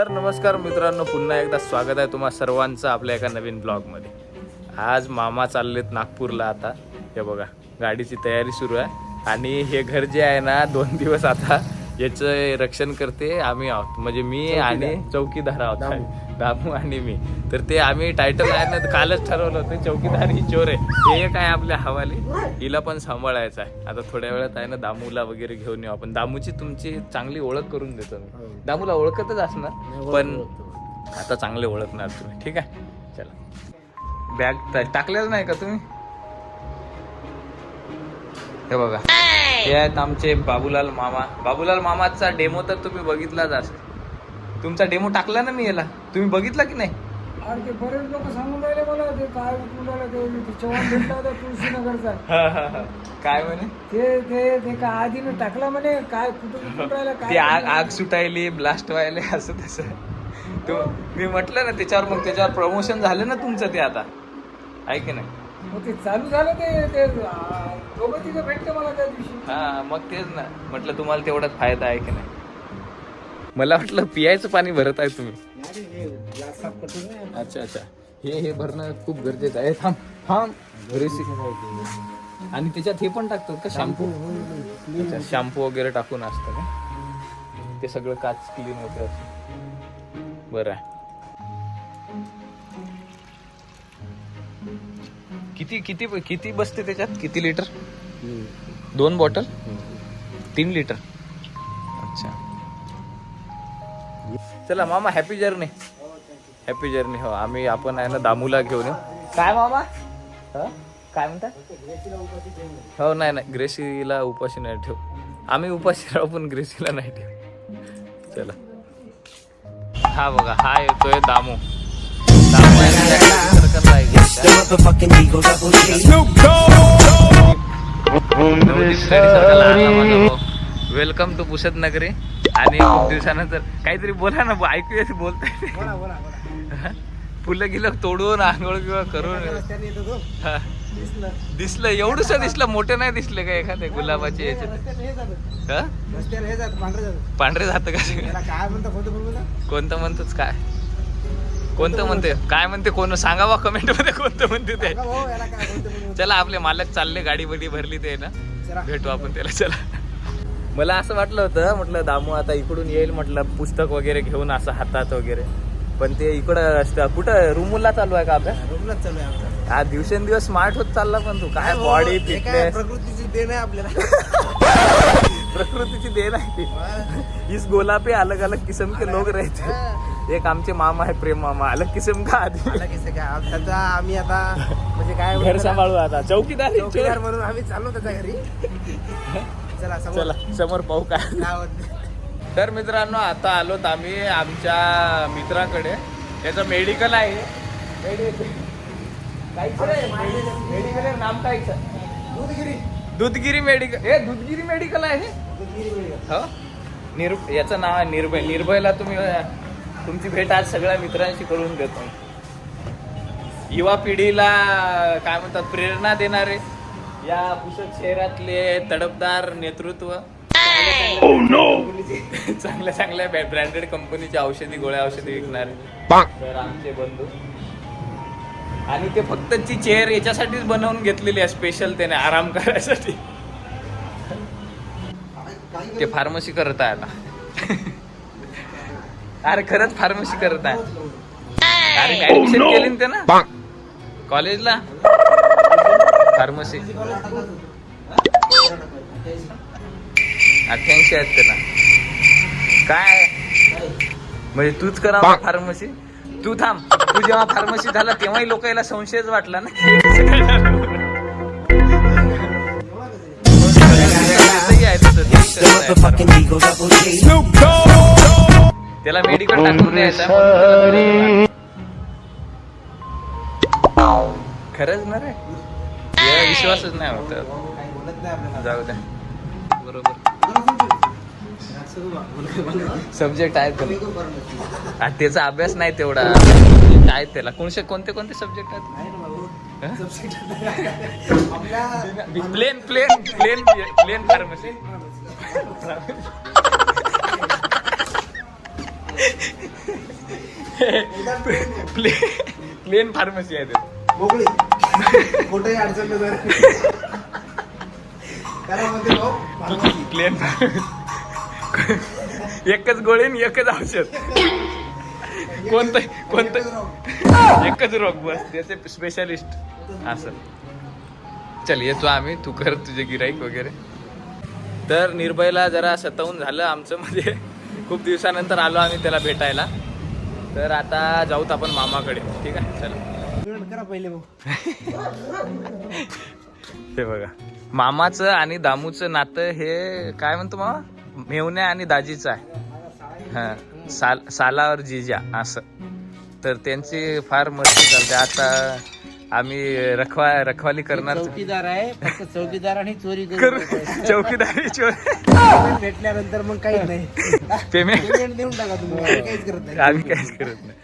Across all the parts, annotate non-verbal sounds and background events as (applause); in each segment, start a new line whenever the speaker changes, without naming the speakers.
तर नमस्कार मित्रांनो पुन्हा एकदा स्वागत आहे तुम्हा सर्वांचं आपल्या एका नवीन ब्लॉगमध्ये. आज मामा चाललेत नागपूरला आता. हे बघा गाडीची तयारी सुरू आहे. आणि हे घर जे आहे ना दोन दिवस आता याचं रक्षण करते आम्ही आहोत. म्हणजे मी आणि चौकीदार आहोत. दामू आणि मी. तर ते आम्ही टायटल आहे ना कालच ठरवलं होतं. चौकीदार ही चोर आहे. हे आहे आपल्या हवाली. हिला पण सांभाळायचं आहे. आता थोड्या वेळात आहे ना दामूला वगैरे घेऊन येऊ आपण. दामूची तुमची चांगली ओळख करून देतो मी. दामूला ओळखतच असणार पण आता चांगले ओळखणार तुम्ही. ठीक आहे? चला. बॅग टाकलेलं नाही का तुम्ही? हे बघा. हे आहेत आमचे बाबूलाल मामा. बाबूलाल मामाचा डेमो तर तुम्ही बघितलाच असेल. तुमचा डेमो टाकला ना मी याला. तुम्ही बघितला की नाही?
अरे ते बरेच लोक सांगून राहिले मला ते काय उठून राहिले ते ते चव्हाण भेटला होता तुळशीनगरचा.
काय म्हणे?
ते ते ते का आधीनं टाकला म्हणे काय कुठं राहिला
ती
काय
आग आग सुटायली ब्लास्ट व्हायले असं तसं. तो मी म्हटलं ना त्याच्यावर मग त्याच्यावर प्रमोशन झालं ना तुमचं ते आता. आहे की नाही?
मग ते चालू झालं ते ते आ, दोघं तिथं भेटले मला त्या दिवशी.
हा मग तेच ना. म्हटलं तुम्हाला तेवढाच फायदा आहे की नाही? मला वाटलं पियायचं पाणी भरत आहे तुम्ही. अच्छा अच्छा. हे हे भरणं खूप गरजेचं आहे. थांब थांब. बरीचशी आणि त्याच्यात हे पण टाकतात का? शॅम्पू? शॅम्पू वगैरे टाकून असतं का? ते सगळं काच क्लीन होते. असं बरं आहे. किती किती किती बसते त्याच्यात? किती लिटर दोन बॉटल तीन लिटर अच्छा. चला मामा हॅपी जर्नी हॅपी जर्नी हो. आम्ही आपण आहे ना दामूला घेऊन येऊ. काय मामा? ह? काय म्हणता हो नाही नाही. ग्रेसीला उपाशी नाही ठेवू. आम्ही उपाशी राहू पण ग्रेसीला नाही ठेवू. चला. हा बघा हा येतोय दामू. दामू. वेलकम टू पुसद नगरी. आणि खूप दिवसानंतर काहीतरी बोला ना ऐकू येत बोलताय (laughs) फुलं गिलं तोडून आंघोळ किंवा करून. दिसलं. एवढंच दिसलं मोठे नाही दिसले का एखादे गुलाबाचे याचे हा? पांढरे जात. का? कोणतं म्हणतोच काय? कोणतं म्हणते काय म्हणते कोण? सांगावा कमेंटमध्ये कोणतं म्हणते ते. चला आपले मालक चालले गाडी बडी भरली ते ना. भेटू आपण त्याला चला. मला असं वाटलं होतं म्हटलं दामू आता इकडून येईल म्हटलं पुस्तक वगैरे घेऊन असं हातात वगैरे. पण ते इकडं असतं. कुठं? रूमला चालू आहे का अभ्यास?
रूमलाच चालू आहे
हा दिवसेंदिवस स्मार्ट होत चालला पण तू. काय बॉडी
हे
फिटनेस
प्रकृतीची देण आहे आपल्याला. (laughs)
प्रकृतीची देण आहे ती. इस गोला पे अलग अलग किस्म के लोग रहते. एक आमचे मामा आहे प्रेम मामा. अलग किस्म का
आता आम्ही आता म्हणजे काय
घर सांभाळू आता. चौकीदार
चौकीदार. म्हणून आम्ही चाललो त्याच्या घरी. (laughs) चला समोर.
चला समोर पाहू काय. तर मित्रांनो आता आलोत आम्ही आमच्या मित्राकडे. त्याचं मेडिकल आहे. मेडिकल नाम काय
दूधगिरी.
दुधगिरी मेडिकल हे दुधगिरी मेडिकल आहे. हो? निर याचं नाव आहे निर्भय. निर्भयला तुम्ही तुमची भेट आज सगळ्या मित्रांशी करून देतो. युवा पिढीला काय म्हणतात प्रेरणा देणारे. या पुसद शहरातले तडपदार नेतृत्व. चांगल्या चांगल्या ब्रँडेड कंपनीचे औषधी गोळ्या औषधी विकणारे तर आमचे बंधू. आणि ते फक्त ती चेअर याच्यासाठीच बनवून घेतलेली आहे स्पेशल त्याने आराम करायसाठी. ते फार्मसी करत आहे आता. अरे खरंच फार्मसी करत आहे. अरे ऍडमिशन केली ना ते ना कॉलेजला फार्मसी. अठ्याऐंशी आहेत त्याला काय? म्हणजे तूच करा फार्मसी. तू थांब. तू जेव्हा फार्मसी झाला तेव्हाही लोकांना संशयच वाटला ना. त्याला मेडिकल टाकून द्यायचं खरंच ना रे? याला विश्वासच नाही होत. जाऊ द्या बरोबर सब्जेक्ट आहेत त्याला त्याचा अभ्यास नाही तेवढा. आहेत त्याला? कोणते कोणते कोणते सब्जेक्ट आहेत?
नाही
plain plain plain plain pharmacy plain plain pharmacy आहे त्याला
मोकळी. कुठेही अडचण नाही. त्याला म्हणते भाऊ फार्मसी.
प्लेन एकच गोळी आणि एकच औषध. कोणतं कोणतं एकच रोग. बस त्याचे स्पेशालिस्ट असं. चल येतो आम्ही. तू कर तुझे गिराईक वगैरे. तर निर्भयला जरा सतावून झालं आमचं म्हणजे. खूप दिवसानंतर आलो आम्ही त्याला भेटायला. तर आता जाऊत आपण मामाकडे. ठीक आहे? चला.
पहिले भाऊ.
हे बघा. मामाचं आणि दामूचं नातं हे काय म्हणतो मामा? मेवण्या आणि दाजीचं आहे. हा साल सालावर जिजा असं. तर त्यांची फार मस्ती चालते. आता आम्ही रखवा रखवाली करणार.
चौकीदार आहे फक्त चौकीदार आणि चोरी
करू. चौकीदारी
पेमेंट भेटल्यानंतर मग काहीच नाही.
पेमेंट.
पेमेंट देऊन टाका तुम्ही. आम्ही काहीच करत नाही.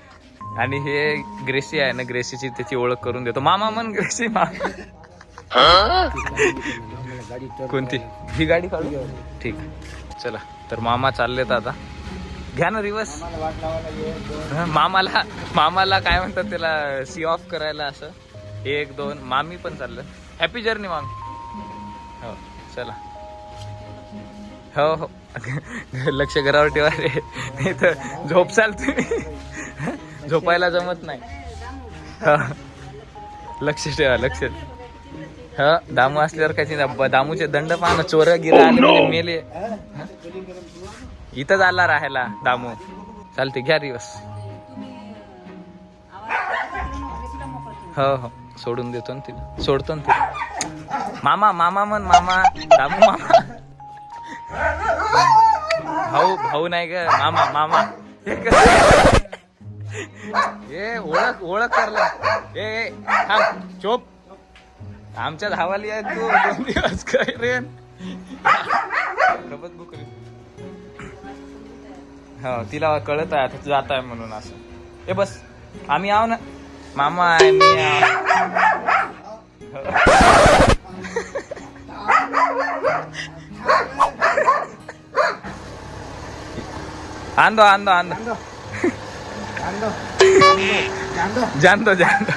आणि हे ग्रेसी आहे ना ग्रेसीची त्याची ओळख करून देतो. मामा मन ग्रेसी मामा. कोणती? ही गाडी काढू? ठीक चला तर मामा चाललेत आता. घ्या ना रिवर्स मामाला मामाला काय म्हणतात त्याला सी ऑफ करायला असं. एक दोन मामी पण चाललं. हॅपी जर्नी मामी. हो चला. हो हो. लक्ष घरावर ठेवा रे. नाही तर झोपसाल तुम्ही. झोपायला जमत नाही. हा. लक्ष ठेवा लक्ष. ह दामू असल्यावर काय दामूचे दंड पहा ना चोर गिरा आले मेले? इथंच आला राहायला दामू. चालते घ्या दिवस हो हो. सोडून देतो ना तिला. सोडतो ना तिला. मामा मामा म्हण मामा. दामू मामा. भाऊ भाऊ नाही ग. मामा मामा. हे? ए ओळख ओळख करला. ए थांब चोप. आमच्या धावाली आहे तू दोन दिवस काय रे? गपत बुकरी हो तिला कळत आहे आता जात आहे म्हणून असं. ए बस. आम्ही आहो ना. मामा आहे मी आंदो आंदो आंदो
आंदो
जानतो जानतो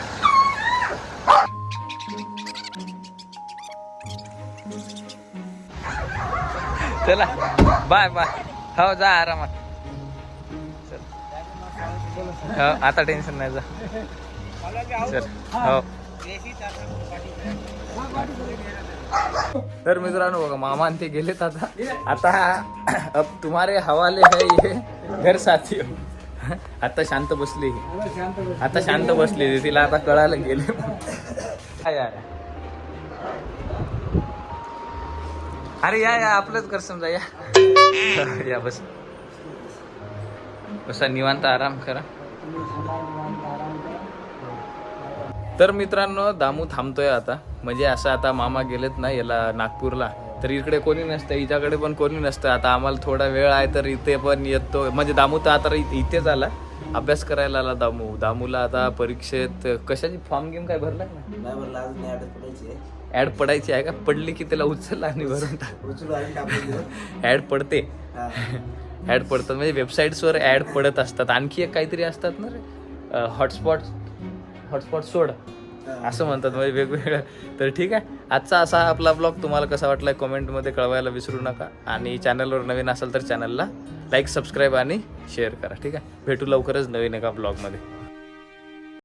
चला बाय बाय हो जा आरामात. हो आता टेन्शन नाही जा. चल. हो. तर मित्रांनो बघा मामान ते गेलेत आता. आता अब तुम्हारे हवाले है ये घर साथी हो. आता शांत बसली आता शांत बसली तिला आता कळायला गेले. काय अरे या या. आपलंच कर समजा या. या बस. बसा निवांत आराम करा. तर मित्रांनो दामू थांबतोय आता. म्हणजे असं आता मामा गेलेत ना याला नागपूरला. तर इकडे कोणी नसतं हिच्याकडे पण कोणी नसतं. आता आम्हाला थोडा वेळ आहे तर इथे पण येतो. म्हणजे दामू तर आता इथेच आला. अभ्यास करायला आला दामू. दामूला आता परीक्षेत कशाची फॉर्म गेम काय भरला ना?
नाही म्हणलं अजून नाही अडत पडायची आहे.
ऍड पडायची आहे का? पडली की त्याला उचलला आणि भरून टाक.
उचलू आणि दिलं
ऍड पडते.
हा.
ऍड पडतात. म्हणजे वेबसाईट्सवर ऍड पडत असतात. आणखी एक काहीतरी असतात ना रे? हॉटस्पॉट हॉटस्पॉट सोड. असं म्हणतात म्हणजे वेगवेगळं. तर ठीक आहे. आजचा असा आपला ब्लॉग तुम्हाला कसा वाटला कमेंटमध्ये कळवायला विसरू नका. आणि चॅनलवर नवीन असाल तर चॅनलला लाईक सबस्क्राईब आणि शेअर करा. ठीक आहे? भेटू लवकरच नवीन एका ब्लॉगमध्ये